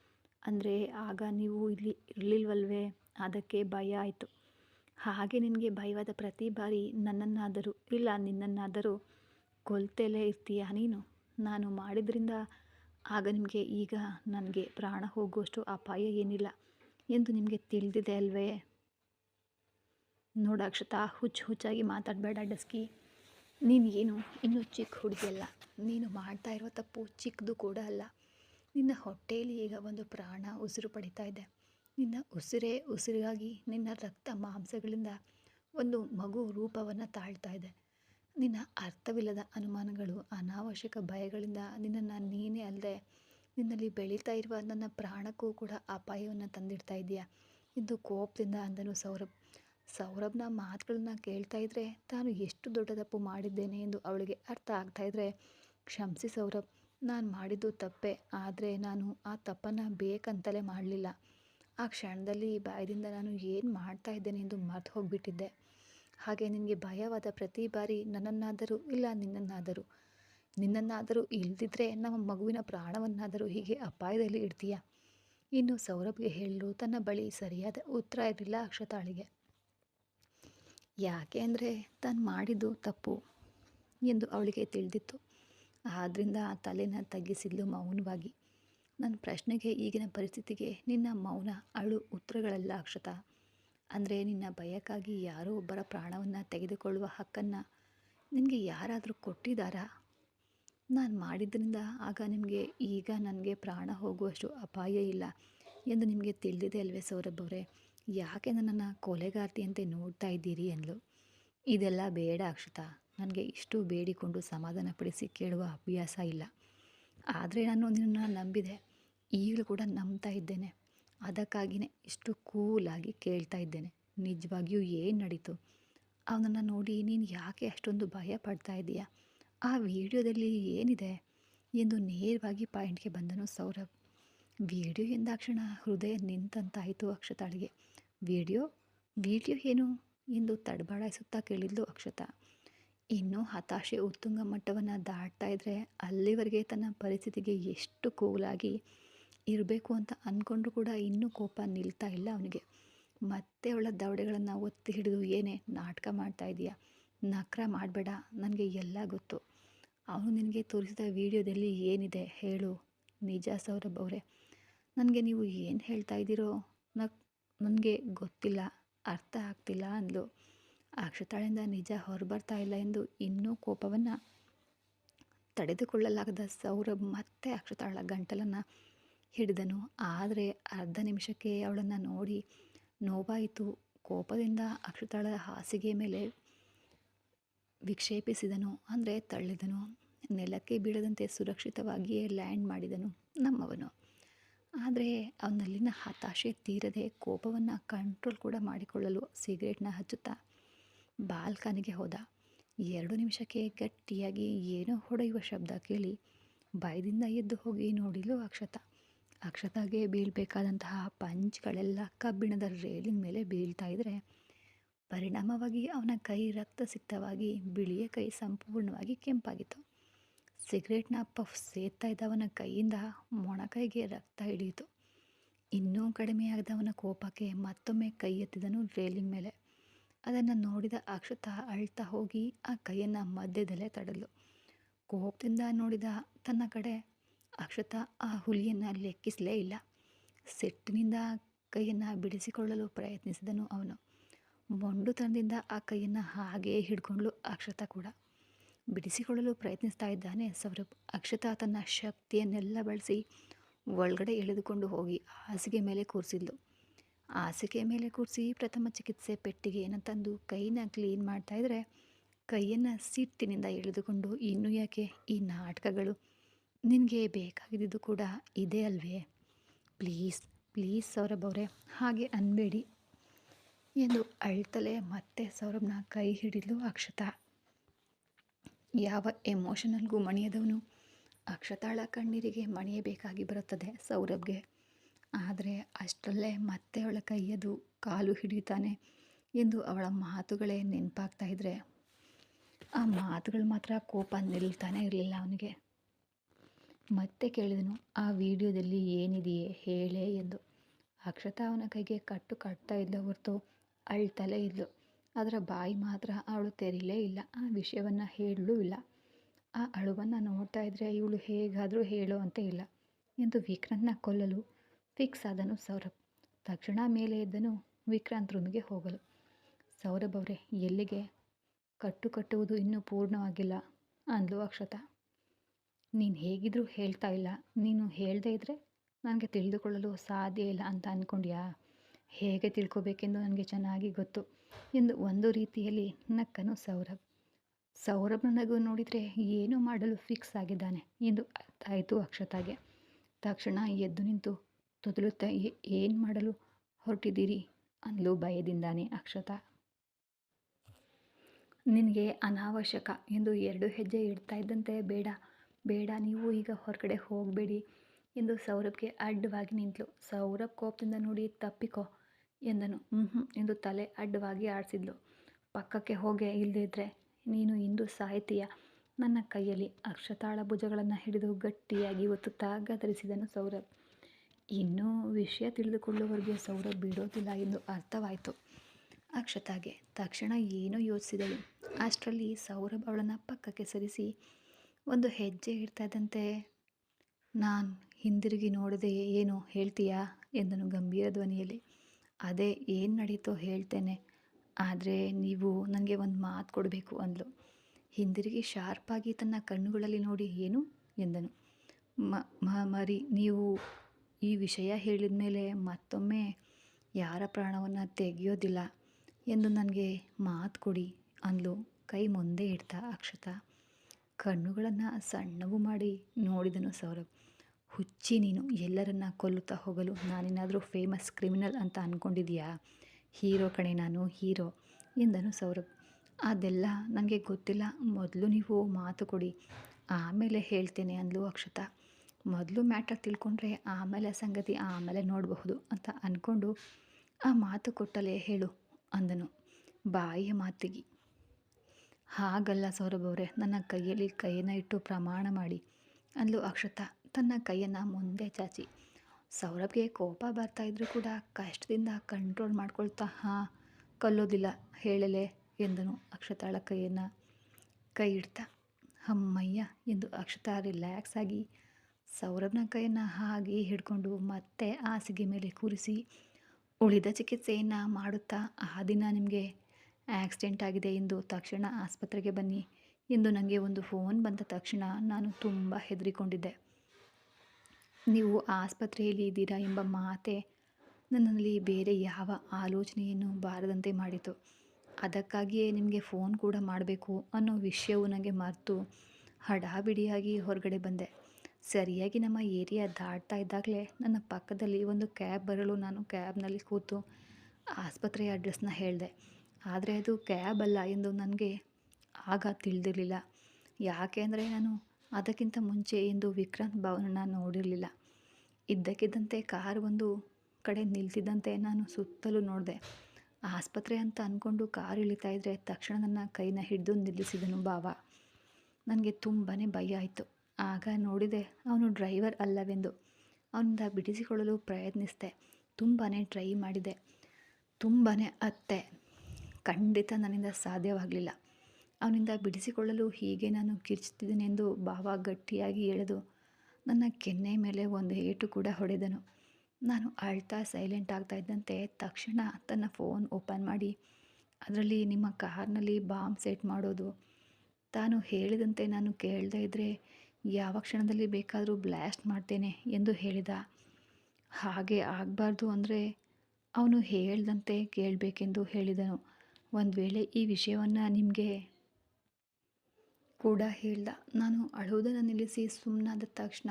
[SPEAKER 1] ಅಂದರೆ ಆಗ ನೀವು ಇಲ್ಲಿ ಇರಲಿಲ್ವಲ್ವೇ? ಅದಕ್ಕೆ ಭಯ ಆಯಿತು. ಹಾಗೆ ನಿನಗೆ ಭಯವಾದ ಪ್ರತಿ ಬಾರಿ ನನ್ನನ್ನಾದರೂ, ಇಲ್ಲ ನಿನ್ನನ್ನಾದರೂ ಕೊಲ್ತಲೇ ಇರ್ತೀಯ ನೀನು? ನಾನು ಮಾಡಿದ್ರಿಂದ ಆಗ ನಿಮಗೆ ಈಗ ನನಗೆ ಪ್ರಾಣ ಹೋಗುವಷ್ಟು ಅಪಾಯ ಏನಿಲ್ಲ ಎಂದು ನಿಮಗೆ ತಿಳಿದಿದೆ ಅಲ್ವೇ? ನೋಡ ಅಕ್ಷತಾ, ಹುಚ್ಚು ಹುಚ್ಚಾಗಿ ಮಾತಾಡಬೇಡ ಡಸ್ಕಿ. ನೀನು ಏನು? ಇನ್ನೂ ಚಿಕ್ಕ ಹುಡುಗಿಯಲ್ಲ ನೀನು ಮಾಡ್ತಾ ಇರೋ ತಪ್ಪು ಚಿಕ್ಕದು ಕೂಡ ಅಲ್ಲ. ನಿನ್ನ ಹೊಟ್ಟೆಯಲ್ಲಿ ಈಗ ಒಂದು ಪ್ರಾಣ ಉಸಿರು ಪಡಿತಾ ಇದೆ. ನಿನ್ನ ಉಸಿರೇ ಉಸಿರಿಗಾಗಿ ನಿನ್ನ ರಕ್ತ ಮಾಂಸಗಳಿಂದ ಒಂದು ಮಗು ರೂಪವನ್ನು ತಾಳ್ತಾ ಇದೆ. ನಿನ್ನ ಅರ್ಥವಿಲ್ಲದ ಅನುಮಾನಗಳು, ಅನಾವಶ್ಯಕ ಭಯಗಳಿಂದ ನಿನ್ನನ್ನು ನೀನೇ ಅಲ್ಲದೆ ನಿನ್ನಲ್ಲಿ ಬೆಳೀತಾ ಇರುವ ನನ್ನ ಪ್ರಾಣಕ್ಕೂ ಕೂಡ ಅಪಾಯವನ್ನು ತಂದಿಡ್ತಾ ಇದೆಯಾ ಎಂದು ಕೋಪದಿಂದ ಅಂದನು ಸೌರಭ್. ಸೌರಭ್ನ ಮಾತುಗಳನ್ನ ಕೇಳ್ತಾ ಇದ್ರೆ ತಾನು ಎಷ್ಟು ದೊಡ್ಡ ತಪ್ಪು ಮಾಡಿದ್ದೇನೆ ಎಂದು ಅವಳಿಗೆ ಅರ್ಥ ಆಗ್ತಾ ಇದ್ರೆ, ಕ್ಷಮಿಸಿ ಸೌರಭ್, ನಾನು ಮಾಡಿದ್ದು ತಪ್ಪೆ, ಆದರೆ ನಾನು ಆ ತಪ್ಪನ್ನು ಬೇಕಂತಲೇ ಮಾಡಲಿಲ್ಲ. ಆ ಕ್ಷಣದಲ್ಲಿ ಬಾಯದಿಂದ ನಾನು ಏನು ಮಾಡ್ತಾ ಇದ್ದೇನೆ ಎಂದು ಮರೆತು ಹೋಗಿಬಿಟ್ಟಿದ್ದೆ. ಹಾಗೆ ನಿನಗೆ ಭಯವಾದ ಪ್ರತಿ ಬಾರಿ ನನ್ನನ್ನಾದರೂ ಇಲ್ಲ ನಿನ್ನನ್ನಾದರೂ. ನಿನ್ನನ್ನಾದರೂ ಇಲ್ದಿದ್ರೆ ನಮ್ಮ ಮಗುವಿನ ಪ್ರಾಣವನ್ನಾದರೂ ಹೀಗೆ ಅಪಾಯದಲ್ಲಿ ಇಡ್ತೀಯ? ಇನ್ನು ಸೌರಭ್ಗೆ ಹೇಳಲು ತನ್ನ ಬಳಿ ಸರಿಯಾದ ಉತ್ತರ ಇರಲಿಲ್ಲ ಅಕ್ಷತಾಳಿಗೆ. ಯಾಕೆ ಅಂದರೆ ತಾನು ಮಾಡಿದ್ದು ತಪ್ಪು ಎಂದು ಅವಳಿಗೆ ತಿಳಿದಿತ್ತು. ಆದ್ದರಿಂದ ಆ ತಲೆನ ತಗ್ಗಿಸಿದ್ಲು ಮೌನವಾಗಿ. ನನ್ನ ಪ್ರಶ್ನೆಗೆ ಈಗಿನ ಪರಿಸ್ಥಿತಿಗೆ ನಿನ್ನ ಮೌನ ಅಳು ಉತ್ತರಗಳಲ್ಲ ಅಕ್ಷತ. ಅಂದರೆ ನಿನ್ನ ಭಯಕ್ಕಾಗಿ ಯಾರೋ ಒಬ್ಬರ ಪ್ರಾಣವನ್ನು ತೆಗೆದುಕೊಳ್ಳುವ ಹಕ್ಕನ್ನು ನಿನಗೆ ಯಾರಾದರೂ ಕೊಟ್ಟಿದ್ದಾರಾ? ನಾನು ಮಾಡಿದ್ದರಿಂದ ಆಗ ನಿಮಗೆ ಈಗ ನನಗೆ ಪ್ರಾಣ ಹೋಗುವಷ್ಟು ಅಪಾಯ ಇಲ್ಲ ಎಂದು ನಿಮಗೆ ತಿಳಿದಿದೆ ಅಲ್ವೇ ಸೌರಭ್ ಅವರೇ? ಯಾಕೆ ನನ್ನನ್ನು ಕೊಲೆಗಾರ್ತಿಯಂತೆ ನೋಡ್ತಾ ಇದ್ದೀರಿ ಅಂದಳು ಇದೆಲ್ಲ ಬೇಡ ಅಕ್ಷತಾ. ನನಗೆ ಇಷ್ಟು ಬೇಡಿಕೊಂಡು ಸಮಾಧಾನಪಡಿಸಿ ಕೇಳುವ ಅಭ್ಯಾಸ ಇಲ್ಲ. ಆದರೆ ನಾನು ನಿನ್ನನ್ನು ನಂಬಿದೆ. ಈಗಲೂ ಕೂಡ ನಂಬ್ತಾ ಇದ್ದೇನೆ. ಅದಕ್ಕಾಗಿಯೇ ಇಷ್ಟು ಕೂಲಾಗಿ ಕೇಳ್ತಾ ಇದ್ದೇನೆ. ನಿಜವಾಗಿಯೂ ಏನು ನಡೀತು? ಅವನನ್ನು ನೋಡಿ ನೀನು ಯಾಕೆ ಅಷ್ಟೊಂದು ಭಯ ಪಡ್ತಾ ಇದೀಯಾ? ಆ ವಿಡಿಯೋದಲ್ಲಿ ಏನಿದೆ? ಎಂದು ನೇರವಾಗಿ ಪಾಯಿಂಟ್ಗೆ ಬಂದನು ಸೌರಭ್. ವಿಡಿಯೋ ಎಂದಾಕ್ಷಣ ಹೃದಯ ನಿಂತಂತಾಯಿತು ಅಕ್ಷತಾಳಿಗೆ. ವಿಡಿಯೋ? ವಿಡಿಯೋ ಏನು? ಎಂದು ತಡಬಾಡಾಯಿಸುತ್ತಾ ಕೇಳಿದ್ಲು ಅಕ್ಷತಾ. ಇನ್ನೂ ಹತಾಶೆ ಉತ್ತುಂಗ ಮಟ್ಟವನ್ನು ದಾಟ್ತಾ ಇದ್ದರೆ ಅಲ್ಲಿವರೆಗೆ ತನ್ನ ಪರಿಸ್ಥಿತಿಗೆ ಎಷ್ಟು ಕೂಲಾಗಿ ಇರಬೇಕು ಅಂತ ಅಂದ್ಕೊಂಡ್ರು ಕೂಡ ಇನ್ನೂ ಕೋಪ ನಿಲ್ತಾ ಇಲ್ಲ ಅವನಿಗೆ. ಮತ್ತೆ ಅವಳ ದವಡೆಗಳನ್ನು ಒತ್ತಿ ಹಿಡಿದು, ಏನೇ, ನಾಟಕ ಮಾಡ್ತಾ ಇದೆಯಾ? ನಕ್ರ ಮಾಡಬೇಡ, ನನಗೆ ಎಲ್ಲ ಗೊತ್ತು. ಅವನು ನಿನಗೆ ತೋರಿಸಿದ ವಿಡಿಯೋದಲ್ಲಿ ಏನಿದೆ ಹೇಳು, ನಿಜ ಸೌರಭ್ ಅವರೇ? ನನಗೆ ನೀವು ಏನು ಹೇಳ್ತಾ ಇದ್ದೀರೋ ನಕ್, ನನಗೆ ಗೊತ್ತಿಲ್ಲ, ಅರ್ಥ ಆಗ್ತಿಲ್ಲ ಅಂದಳು ಅಕ್ಷತಾಳಿಂದ ನಿಜ ಹೊರಬರ್ತಾ ಇಲ್ಲ ಎಂದು ಇನ್ನೂ ಕೋಪವನ್ನು ತಡೆದುಕೊಳ್ಳಲಾಗದ ಸೌರಭ್ ಮತ್ತೆ ಅಕ್ಷತಾಳ ಗಂಟಲನ್ನು ಹಿಡಿದನು. ಆದರೆ ಅರ್ಧ ನಿಮಿಷಕ್ಕೆ ಅವಳನ್ನು ನೋಡಿ ನೋವಾಯಿತು. ಕೋಪದಿಂದ ಅಕ್ಷತಾಳ ಹಾಸಿಗೆ ಮೇಲೆ ವಿಕ್ಷೇಪಿಸಿದನು. ಅಂದರೆ ತಳ್ಳಿದನು. ನೆಲಕ್ಕೆ ಬೀಳದಂತೆ ಸುರಕ್ಷಿತವಾಗಿಯೇ ಲ್ಯಾಂಡ್ ಮಾಡಿದನು ನಮ್ಮವನು. ಆದರೆ ಅವನಲ್ಲಿನ ಹತಾಶೆ ತೀರದೆ ಕೋಪವನ್ನು ಕಂಟ್ರೋಲ್ ಕೂಡ ಮಾಡಿಕೊಳ್ಳಲು ಸಿಗರೇಟ್ನ ಹಚ್ಚುತ್ತಾ ಬಾಲ್ಕನಿಗೆ ಹೋದ. ಎರಡು ನಿಮಿಷಕ್ಕೆ ಗಟ್ಟಿಯಾಗಿ ಏನೋ ಹೊಡೆಯುವ ಶಬ್ದ ಕೇಳಿ ಭಯದಿಂದ ಎದ್ದು ಹೋಗಿ ನೋಡಿಲು ಅಕ್ಷತ. ಅಕ್ಷತಾಗೆ ಬೀಳಬೇಕಾದಂತಹ ಪಂಚ್ಗಳೆಲ್ಲ ಕಬ್ಬಿಣದ ರೇಲಿಂಗ್ ಮೇಲೆ ಬೀಳ್ತಾ ಇದ್ದರೆ ಪರಿಣಾಮವಾಗಿ ಅವನ ಕೈ ರಕ್ತಸಿಕ್ತವಾಗಿ, ಬಿಳಿಯ ಕೈ ಸಂಪೂರ್ಣವಾಗಿ ಕೆಂಪಾಗಿತ್ತು. ಸಿಗರೇಟ್ನ ಪಫ್ ಸೇರ್ತಾ ಇದ್ದವನ ಕೈಯಿಂದ ಮೊಣಕೈಗೆ ರಕ್ತ ಇಳಿಯಿತು. ಇನ್ನೂ ಕಡಿಮೆಯಾಗದವನ ಕೋಪಕ್ಕೆ ಮತ್ತೊಮ್ಮೆ ಕೈ ಎತ್ತಿದನು ರೇಲಿಂಗ್ ಮೇಲೆ. ಅದನ್ನು ನೋಡಿದ ಅಕ್ಷತ ಅಳ್ತಾ ಹೋಗಿ ಆ ಕೈಯನ್ನು ಮಧ್ಯದಲ್ಲೇ ತಡಲು. ಕೋಪದಿಂದ ನೋಡಿದ ತನ್ನ ಕಡೆ ಅಕ್ಷತ ಆ ಹುಲಿಯನ್ನು ಲೆಕ್ಕಿಸಲೇ ಇಲ್ಲ. ಸೆಟ್ಟಿನಿಂದ ಕೈಯನ್ನು ಬಿಡಿಸಿಕೊಳ್ಳಲು ಪ್ರಯತ್ನಿಸಿದನು ಅವನು. ಮೊಂಡುತನದಿಂದ ಆ ಕೈಯನ್ನು ಹಾಗೆಯೇ ಹಿಡ್ಕೊಂಡ್ಲು ಅಕ್ಷತ ಕೂಡ ಬಿಡಿಸಿಕೊಳ್ಳಲು ಪ್ರಯತ್ನಿಸ್ತಾ ಇದ್ದಾನೆ ಸೌರಭ್. ಅಕ್ಷತಾ ತನ್ನ ಶಕ್ತಿಯನ್ನೆಲ್ಲ ಬಳಸಿ ಒಳಗಡೆ ಎಳೆದುಕೊಂಡು ಹೋಗಿ ಹಾಸಿಗೆ ಮೇಲೆ ಕೂರಿಸಿದ್ಲು. ಹಾಸಿಗೆ ಮೇಲೆ ಕೂರಿಸಿ ಪ್ರಥಮ ಚಿಕಿತ್ಸೆ ಪೆಟ್ಟಿಗೆಯನ್ನು ತಂದು ಕೈನ ಕ್ಲೀನ್ ಮಾಡ್ತಾಯಿದ್ರೆ ಕೈಯನ್ನು ಸಿಟ್ಟಿನಿಂದ ಎಳೆದುಕೊಂಡು ಇನ್ನು ಯಾಕೆ ಈ ನಾಟಕಗಳು ನಿನಗೆ ಬೇಕಾಗಿದ್ದು ಕೂಡ ಇದೆ ಅಲ್ವೇ? ಪ್ಲೀಸ್ ಪ್ಲೀಸ್ ಸೌರಭ್ ಅವರೇ, ಹಾಗೆ ಅನ್ಬೇಡಿ. ಎಂದು ಅಳ್ತಲೇ ಮತ್ತೆ ಸೌರಭ್ನ ಕೈ ಹಿಡಿದ್ಲು ಅಕ್ಷತಾ. ಯಾವ ಎಮೋಷನಲ್ಗೂ ಮಣಿಯದವನು ಅಕ್ಷತಾಳ ಕಣ್ಣೀರಿಗೆ ಮಣಿಯಬೇಕಾಗಿ ಬರುತ್ತದೆ ಸೌರಭ್ಗೆ. ಆದರೆ ಅಷ್ಟರಲ್ಲೇ ಮತ್ತೆ ಅವಳ ಕೈಯದು ಕಾಲು ಹಿಡಿಯುತ್ತಾನೆ ಎಂದು ಅವಳ ಮಾತುಗಳೇ ನೆನಪಾಗ್ತಾ ಇದ್ರೆ. ಆ ಮಾತುಗಳು ಮಾತ್ರ ಕೋಪ ನಿಲ್ತಾನೆ ಇರಲಿಲ್ಲ ಅವನಿಗೆ. ಮತ್ತೆ ಕೇಳಿದನು, ಆ ವಿಡಿಯೋದಲ್ಲಿ ಏನಿದೆಯೇ ಹೇಳೇ ಎಂದು. ಅಕ್ಷತಾ ಅವನ ಕೈಗೆ ಕಟ್ಟು ಕಟ್ತಾ ಇದ್ದ ಹೊರತು ಅಳ್ತಲೇ ಇದ್ಲು. ಅದರ ಬಾಯಿ ಮಾತ್ರ ಅವಳು ತೆರೀಲೇ ಇಲ್ಲ, ಆ ವಿಷಯವನ್ನು ಹೇಳಲೂ ಇಲ್ಲ. ಆ ಅಳುವನ್ನು ನೋಡ್ತಾ ಇದ್ದರೆ ಇವಳು ಹೇಗಾದರೂ ಹೇಳೋ ಅಂತ ಇಲ್ಲ. ಎಂದು ವಿಕ್ರಾಂತ್ನ ಕೊಲ್ಲಲು ಫಿಕ್ಸ್ ಆದನು ಸೌರಭ್. ತಕ್ಷಣ ಮೇಲೆ ಇದ್ದನು ವಿಕ್ರಾಂತ್ ರೂಮಿಗೆ ಹೋಗಲು. ಸೌರಭ್ ಅವರೇ, ಎಲ್ಲಿಗೆ? ಕಟ್ಟು ಕಟ್ಟುವುದು ಇನ್ನೂ ಪೂರ್ಣವಾಗಿಲ್ಲ, ಅಂದ್ಲು ಅಕ್ಷತಾ. ನೀನು ಹೇಗಿದ್ರೂ ಹೇಳ್ತಾ ಇಲ್ಲ. ನೀನು ಹೇಳದೇ ಇದ್ದರೆ ನನಗೆ ತಿಳಿದುಕೊಳ್ಳಲು ಸಾಧ್ಯ ಇಲ್ಲ ಅಂತ ಅಂದ್ಕೊಂಡ್ಯಾ ಹೇಗೆ ತಿಳ್ಕೊಬೇಕೆಂದು ನನಗೆ ಚೆನ್ನಾಗಿ ಗೊತ್ತು. ಎಂದು ಒಂದು ರೀತಿಯಲ್ಲಿ ನಕ್ಕನು ಸೌರಭ್. ಸೌರಭ್ ನಗು ನೋಡಿದರೆ ಏನು ಮಾಡಲು ಫಿಕ್ಸ್ ಆಗಿದ್ದಾನೆ ಎಂದು ಅರ್ಥಾಯಿತು ಅಕ್ಷತಾಗೆ. ತಕ್ಷಣ ಎದ್ದು ನಿಂತು ತೊದಲುತ್ತಾ ಏನು ಮಾಡಲು ಹೊರಟಿದ್ದೀರಿ? ಅಂದಲು ಭಯದಿಂದಾನೆ ಅಕ್ಷತಾ. ನಿನಗೆ ಅನಾವಶ್ಯಕ ಎಂದು ಎರಡು ಹೆಜ್ಜೆ ಇಡ್ತಾ ಇದ್ದಂತೆ ಬೇಡ. ಬೇಡ, ನೀವು ಈಗ ಹೊರಗಡೆ ಹೋಗಬೇಡಿ ಎಂದು ಸೌರಭ್ಗೆ ಅಡ್ಡವಾಗಿ ನಿಂತಳು ಸೌರಭ್ ಕೋಪದಿಂದ ನೋಡಿ, ತಪ್ಪಿಕೋ ಎಂದನು. ಹ್ಞೂ ಎಂದು ತಲೆ ಅಡ್ಡವಾಗಿ ಆಡಿಸಿದ್ಲು. ಪಕ್ಕಕ್ಕೆ ಹೋಗೆ ಇಲ್ಲದಿದ್ದರೆ ನೀನು ಇಂದು ಸಾಹಿತಿಯ ನನ್ನ ಕೈಯಲ್ಲಿ ಅಕ್ಷತಾಳ ಭುಜಗಳನ್ನು ಹಿಡಿದು ಗಟ್ಟಿಯಾಗಿ ಒತ್ತುತ್ತಾ ಗದರಿಸಿದನು ಸೌರಭ್. ಇನ್ನೂ ವಿಷಯ ತಿಳಿದುಕೊಳ್ಳುವವರೆಗೆ ಸೌರಭ್ ಬಿಡೋದಿಲ್ಲ ಎಂದು ಅರ್ಥವಾಯಿತು. ಅಕ್ಷತಾಗೆ ತಕ್ಷಣ ಏನೋ ಯೋಚಿಸಿದಳು. ಅಷ್ಟರಲ್ಲಿ ಸೌರಭ್ ಅವಳನ್ನು ಪಕ್ಕಕ್ಕೆ ಸರಿಸಿ ಒಂದು ಹೆಜ್ಜೆ ಇಡ್ತಾ ಇದ್ದಂತೆ ನಾನು ಹಿಂದಿರುಗಿ ನೋಡದೆ ಏನು ಹೇಳ್ತೀಯಾ? ಎಂದನು ಗಂಭೀರ ಧ್ವನಿಯಲ್ಲಿ. ಅದೇ ಏನು ನಡೀತೋ ಹೇಳ್ತೇನೆ. ಆದರೆ ನೀವು ನನಗೆ ಒಂದು ಮಾತು ಕೊಡಬೇಕು ಅಂದಳು ಹಿಂದಿರುಗಿ ಶಾರ್ಪಾಗಿ ತನ್ನ ಕಣ್ಣುಗಳಲ್ಲಿ ನೋಡಿ ಏನು? ಎಂದನು. ಮ ಮರಿ, ನೀವು ಈ ವಿಷಯ ಹೇಳಿದ ಮೇಲೆ ಮತ್ತೊಮ್ಮೆ ಯಾರ ಪ್ರಾಣವನ್ನು ತೆಗೆಯೋದಿಲ್ಲ? ಎಂದು ನನಗೆ ಮಾತು ಕೊಡಿ ಅಂದಳು ಕೈ ಮುಂದೆ ಇಡ್ತಾ ಅಕ್ಷತಾ. ಕಣ್ಣುಗಳನ್ನು ಸಣ್ಣವು ಮಾಡಿ ನೋಡಿದನು ಸೌರಭ್. ಹುಚ್ಚಿ ನೀನು, ಎಲ್ಲರನ್ನ ಕೊಲ್ಲುತ್ತಾ ಹೋಗಲು ನಾನೇನಾದರೂ ಫೇಮಸ್ ಕ್ರಿಮಿನಲ್ ಅಂತ ಅಂದ್ಕೊಂಡಿದೀಯಾ ಹೀರೋ ಕಣೆ ನಾನು, ಹೀರೋ ಎಂದನು ಸೌರಭ್. ಅದೆಲ್ಲ ನನಗೆ ಗೊತ್ತಿಲ್ಲ, ಮೊದಲು ನೀವು ಮಾತು ಕೊಡಿ, ಆಮೇಲೆ ಹೇಳ್ತೇನೆ ಅಂದ್ಲು ಅಕ್ಷತಾ. ಮೊದಲು ಮ್ಯಾಟರ್ ತಿಳ್ಕೊಂಡ್ರೆ ಆಮೇಲೆ ಸಂಗತಿ, ಆಮೇಲೆ ನೋಡಬಹುದು ಅಂತ ಅಂದ್ಕೊಂಡು ಆ ಮಾತು ಕೊಟ್ಟಲೇ ಹೇಳು ಅಂದನು. ಬಾಯಿಯ ಮಾತಿಗೆ. ಹಾಗಲ್ಲ ಸೌರಭ್ ಅವರೇ ನನ್ನ ಕೈಯಲ್ಲಿ ಕೈಯನ್ನು ಇಟ್ಟು ಪ್ರಮಾಣ ಮಾಡಿ. ಅಂದ್ಲು ಅಕ್ಷತಾ, ತನ್ನ ಕೈಯನ್ನು ಮುಂದೆ ಚಾಚಿ. ಸೌರಭ್ಗೆ ಕೋಪ ಬರ್ತಾ ಇದ್ರೂ ಕೂಡ ಕಷ್ಟದಿಂದ ಕಂಟ್ರೋಲ್ ಮಾಡ್ಕೊಳ್ತಾ, ಹಾಂ, ಕಲ್ಲೋದಿಲ್ಲ, ಹೇಳಲೆ, ಎಂದನು ಅಕ್ಷತಾಳ ಕೈಯನ್ನು ಕೈ ಇಡ್ತಾ. ಅಮ್ಮಯ್ಯ ಎಂದು ಅಕ್ಷತಾ ರಿಲ್ಯಾಕ್ಸ್ ಆಗಿ ಸೌರಭ್ನ ಕೈಯನ್ನು ಹಾಗೆ ಹಿಡ್ಕೊಂಡು ಮತ್ತೆ ಹಾಸಿಗೆ ಮೇಲೆ ಕೂರಿಸಿ ಉಳಿದ ಚಿಕಿತ್ಸೆಯನ್ನು ಮಾಡುತ್ತಾ ಆ ದಿನ ನಿಮಗೆ ಆಕ್ಸಿಡೆಂಟ್ ಆಗಿದೆ ಎಂದು ತಕ್ಷಣ ಆಸ್ಪತ್ರೆಗೆ ಬನ್ನಿ ಎಂದು ನನಗೆ ಒಂದು ಫೋನ್ ಬಂದ ತಕ್ಷಣ ನಾನು ತುಂಬ ಹೆದರಿಕೊಂಡಿದ್ದೆ. ನೀವು ಆಸ್ಪತ್ರೆಯಲ್ಲಿ ಇದ್ದೀರಾ ಎಂಬ ಮಾತೆ ನನ್ನಲ್ಲಿ ಬೇರೆ ಯಾವ ಆಲೋಚನೆಯನ್ನು ಬಾರದಂತೆ ಮಾಡಿತು. ಅದಕ್ಕಾಗಿಯೇ ನಿಮಗೆ ಫೋನ್ ಕೂಡ ಮಾಡಬೇಕು ಅನ್ನೋ ವಿಷಯವು ನನಗೆ ಮರೆತು ಹಡಾಬಿಡಿಯಾಗಿ ಹೊರಗಡೆ ಬಂದೆ. ಸರಿಯಾಗಿ ನಮ್ಮ ಏರಿಯಾ ದಾಟ್ತಾ ಇದ್ದಾಗಲೇ ನನ್ನ ಪಕ್ಕದಲ್ಲಿ ಒಂದು ಕ್ಯಾಬ್ ಬರಲು ನಾನು ಕ್ಯಾಬ್ನಲ್ಲಿ ಕೂತು ಆಸ್ಪತ್ರೆಯ ಅಡ್ರೆಸ್ನ ಹೇಳಿದೆ. ಆದರೆ ಅದು ಕ್ಯಾಬ್ ಅಲ್ಲ ಎಂದು ನನಗೆ ಆಗ ತಿಳಿದಿರಲಿಲ್ಲ. ಯಾಕೆ ಅಂದರೆ ನಾನು ಅದಕ್ಕಿಂತ ಮುಂಚೆ ಎಂದು ವಿಕ್ರಾಂತ್ ಭವನನ ನೋಡಿರಲಿಲ್ಲ. ಇದ್ದಕ್ಕಿದ್ದಂತೆ ಕಾರ್ ಒಂದು ಕಡೆ ನಿಲ್ತಿದ್ದಂತೆ ನಾನು ಸುತ್ತಲೂ ನೋಡಿದೆ. ಆಸ್ಪತ್ರೆ ಅಂತ ಅಂದ್ಕೊಂಡು ಕಾರ್ ಇಳಿತಾ ಇದ್ದರೆ ತಕ್ಷಣ ನನ್ನ ಕೈನ ಹಿಡಿದು ನಿಲ್ಲಿಸಿದನು ಬಾವ ನನಗೆ ತುಂಬಾ ಭಯ ಆಯಿತು. ಆಗ ನೋಡಿದೆ ಅವನು ಡ್ರೈವರ್ ಅಲ್ಲವೆಂದು. ಅವನಿಂದ ಬಿಡಿಸಿಕೊಳ್ಳಲು ಪ್ರಯತ್ನಿಸಿದೆ. ತುಂಬಾ ಟ್ರೈ ಮಾಡಿದೆ. ತುಂಬಾ ಅತ್ತೆ. ಖಂಡಿತ ನನ್ನಿಂದ ಸಾಧ್ಯವಾಗಲಿಲ್ಲ. ಅವನಿಂದ ಬಿಡಿಸಿಕೊಳ್ಳಲು ಹೀಗೆ ನಾನು ಕಿರ್ಚುತ್ತಿದ್ದೇನೆಂದು ಭಾವ ಗಟ್ಟಿಯಾಗಿ ಎಳೆದು ನನ್ನ ಕೆನ್ನೆ ಮೇಲೆ ಒಂದು ಏಟು ಕೂಡ ಹೊಡೆದನು. ನಾನು ಅಳ್ತಾ ಸೈಲೆಂಟ್ ಆಗ್ತಾ ಇದ್ದಂತೆ ತಕ್ಷಣ ತನ್ನ ಫೋನ್ ಓಪನ್ ಮಾಡಿ, ಅದರಲ್ಲಿ ನಿಮ್ಮ ಕಾರ್ನಲ್ಲಿ ಬಾಂಬ್ ಸೆಟ್ ಮಾಡೋದು. ತಾನು ಹೇಳಿದಂತೆ ನಾನು ಕೇಳದೇ ಇದ್ದರೆ ಯಾವ ಕ್ಷಣದಲ್ಲಿ ಬೇಕಾದರೂ ಬ್ಲಾಸ್ಟ್ ಮಾಡ್ತೇನೆ ಎಂದು ಹೇಳಿದ. ಹಾಗೆ ಆಗಬಾರ್ದು ಅಂದರೆ ಅವನು ಹೇಳ್ದಂತೆ ಕೇಳಬೇಕೆಂದು ಹೇಳಿದನು. ಒಂದು ವೇಳೆ ಈ ವಿಷಯವನ್ನು ನಿಮಗೆ ಕೂಡ ಹೇಳ್ದ. ನಾನು ಅಳುವುದನ್ನು ನಿಲ್ಲಿಸಿ ಸುಮ್ಮನಾದ ತಕ್ಷಣ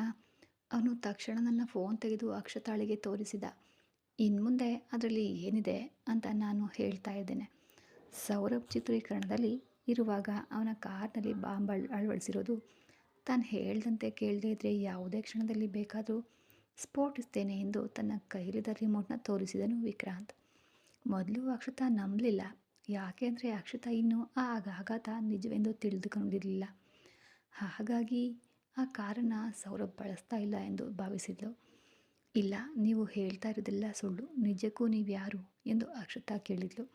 [SPEAKER 1] ಅವನು ತಕ್ಷಣ ನನ್ನ ಫೋನ್ ತೆಗೆದು ಅಕ್ಷತಾಳಿಗೆ ತೋರಿಸಿದ. ಇನ್ನು ಮುಂದೆ ಅದರಲ್ಲಿ ಏನಿದೆ ಅಂತ ನಾನು ಹೇಳ್ತಾ ಇದ್ದೇನೆ. ಸೌರಭ್ ಚಿತ್ರೀಕರಣದಲ್ಲಿ ಇರುವಾಗ ಅವನ ಕಾರ್ನಲ್ಲಿ ಬಾಂಬ್ ಅಳ್, ಅಳವಡಿಸಿರೋದು ತಾನು ಹೇಳ್ದಂತೆ ಕೇಳದೇ ಇದ್ದರೆ ಯಾವುದೇ ಕ್ಷಣದಲ್ಲಿ ಬೇಕಾದರೂ ಸ್ಫೋಟಿಸ್ತೇನೆ ಎಂದು ತನ್ನ ಕೈಲಿದ್ದ ರಿಮೋಟ್ನ ತೋರಿಸಿದನು ವಿಕ್ರಾಂತ್. ಮೊದಲು ಅಕ್ಷತಾ ನಂಬಲಿಲ್ಲ. ಯಾಕೆ ಅಂದರೆ ಅಕ್ಷತಾ ಇನ್ನೂ ಆ ಆಘಾತ ನಿಜವೆಂದು ತಿಳಿದುಕೊಂಡಿರಲಿಲ್ಲ. ಹಾಗಾಗಿ ಆ ಕಾರನ್ನು ಸೌರಭ್ ಬಳಸ್ತಾ ಇಲ್ಲ ಎಂದು ಭಾವಿಸಿದ್ಲು. ಇಲ್ಲ, ನೀವು ಹೇಳ್ತಾ ಇರೋದೆಲ್ಲ ಸುಳ್ಳು. ನಿಜಕ್ಕೂ ನೀವು ಯಾರು ಎಂದು ಅಕ್ಷತಾ ಕೇಳಿದ್ಲು.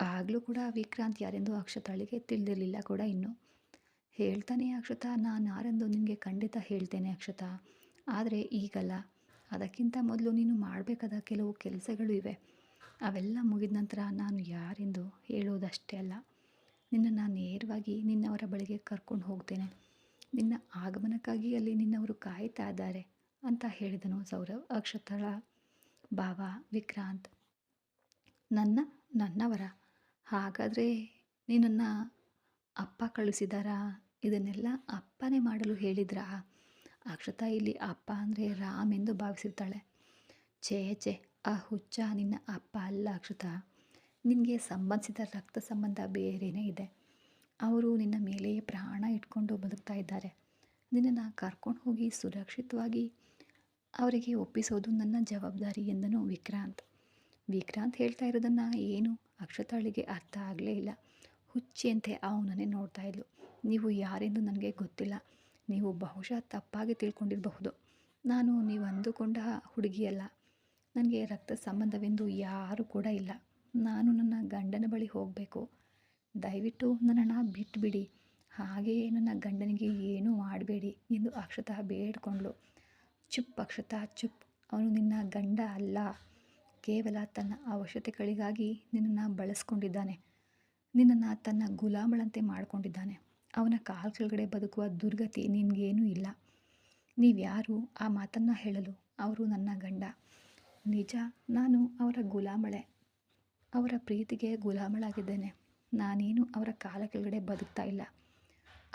[SPEAKER 1] ಆಗಲೂ ಕೂಡ ವಿಕ್ರಾಂತ್ ಯಾರೆಂದು ಅಕ್ಷತಾಳಿಗೆ ತಿಳಿದಿರಲಿಲ್ಲ ಕೂಡ ಇನ್ನು. ಹೇಳ್ತಾನೆ ಅಕ್ಷತಾ, ನಾನು ಯಾರೆಂದು ನಿಮಗೆ ಖಂಡಿತ ಹೇಳ್ತೇನೆ ಅಕ್ಷತಾ. ಆದರೆ ಈಗಲ್ಲ. ಅದಕ್ಕಿಂತ ಮೊದಲು ನೀನು ಮಾಡಬೇಕಾದ ಕೆಲವು ಕೆಲಸಗಳು ಇವೆ. ಅವೆಲ್ಲ ಮುಗಿದ ನಂತರ ನಾನು ಯಾರೆಂದು ಹೇಳೋದಷ್ಟೇ ಅಲ್ಲ. ನಿನ್ನನ್ನು ನೇರವಾಗಿ ನಿನ್ನವರ ಬಳಿಗೆ ಕರ್ಕೊಂಡು ಹೋಗ್ತೇನೆ. ನಿನ್ನ ಆಗಮನಕ್ಕಾಗಿ ಅಲ್ಲಿ ನಿನ್ನವರು ಕಾಯ್ತಾ ಇದ್ದಾರೆ ಅಂತ ಹೇಳಿದನು ಸೌರವ್. ಅಕ್ಷತಳ, ಭಾವ, ವಿಕ್ರಾಂತ್. ನನ್ನ, ನನ್ನವರ. ಹಾಗಾದರೆ ನಿನ್ನನ್ನು ಅಪ್ಪ ಕಳಿಸಿದಾರಾ? ಇದನ್ನೆಲ್ಲ ಅಪ್ಪನೇ ಮಾಡಲು ಹೇಳಿದ್ರಾ? ಅಕ್ಷತಾ ಇಲ್ಲಿ ಅಪ್ಪ ಅಂದರೆ ರಾಮ್ ಎಂದು ಭಾವಿಸಿರ್ತಾಳೆ. ಛೇ ಛೇ ಆ ಹುಚ್ಚ ನಿನ್ನ ಅಪ್ಪ ಅಲ್ಲ ಅಕ್ಷತ. ನಿನಗೆ ಸಂಬಂಧಿಸಿದ ರಕ್ತ ಸಂಬಂಧ ಬೇರೆಯೇ ಇದೆ. ಅವರು ನಿನ್ನ ಮೇಲೆಯೇ ಪ್ರಾಣ ಇಟ್ಕೊಂಡು ಬದುಕ್ತಾ ಇದ್ದಾರೆ. ನಿನ್ನನ್ನು ಕರ್ಕೊಂಡು ಹೋಗಿ ಸುರಕ್ಷಿತವಾಗಿ ಅವರಿಗೆ ಒಪ್ಪಿಸೋದು ನನ್ನ ಜವಾಬ್ದಾರಿ ಎಂದನು ವಿಕ್ರಾಂತ್. ವಿಕ್ರಾಂತ್ ಹೇಳ್ತಾ ಇರೋದನ್ನು ಏನು? ಅಕ್ಷತಾಳಿಗೆ ಅರ್ಥ ಆಗಲೇ ಇಲ್ಲ. ಹುಚ್ಚಿಯಂತೆ ಅವನನ್ನೇ ನೋಡ್ತಾ ಇದ್ಲು. ನೀವು ಯಾರೆಂದು ನನಗೆ ಗೊತ್ತಿಲ್ಲ. ನೀವು ಬಹುಶಃ ತಪ್ಪಾಗಿ ತಿಳ್ಕೊಂಡಿರಬಹುದು. ನಾನು ನೀವು ಅಂದುಕೊಂಡ ಹುಡುಗಿಯಲ್ಲ. ನನಗೆ ರಕ್ತ ಸಂಬಂಧವೆಂದು ಯಾರೂ ಕೂಡ ಇಲ್ಲ. ನಾನು ನನ್ನ ಗಂಡನ ಬಳಿ ಹೋಗಬೇಕು. ದಯವಿಟ್ಟು ನನ್ನನ್ನು ಬಿಟ್ಟುಬಿಡಿ ಹಾಗೆಯೇ ನನ್ನ ಗಂಡನಿಗೆ ಏನೂ ಮಾಡಬೇಡಿ ಎಂದು ಅಕ್ಷತಾ ಬೇಡ್ಕೊಂಡ್ಳು. ಚುಪ್ ಅಕ್ಷತಾ, ಚುಪ್. ಅವನು ನಿನ್ನ ಗಂಡ ಅಲ್ಲ. ಕೇವಲ ತನ್ನ ಅವಶ್ಯತೆಗಳಿಗಾಗಿ ನಿನ್ನನ್ನು ಬಳಸ್ಕೊಂಡಿದ್ದಾನೆ. ನಿನ್ನನ್ನು ತನ್ನ ಗುಲಾಮಳಂತೆ ಮಾಡಿಕೊಂಡಿದ್ದಾನೆ. ಅವನ ಕಾಲು ಕೆಳಗಡೆ ಬದುಕುವ ದುರ್ಗತಿ ನಿನಗೇನೂ ಇಲ್ಲ. ನೀವ್ಯಾರು ಆ ಮಾತನ್ನು ಹೇಳಲು ಅವರು ನನ್ನ ಗಂಡ. ನಿಜ, ನಾನು ಅವರ ಗುಲಾಮಳೆ. ಅವರ ಪ್ರೀತಿಗೆ ಗುಲಾಮಳಾಗಿದ್ದೇನೆ. ನಾನೇನು ಅವರ ಕಾಲ ಕೆಳಗಡೆ ಬದುಕ್ತಾ ಇಲ್ಲ.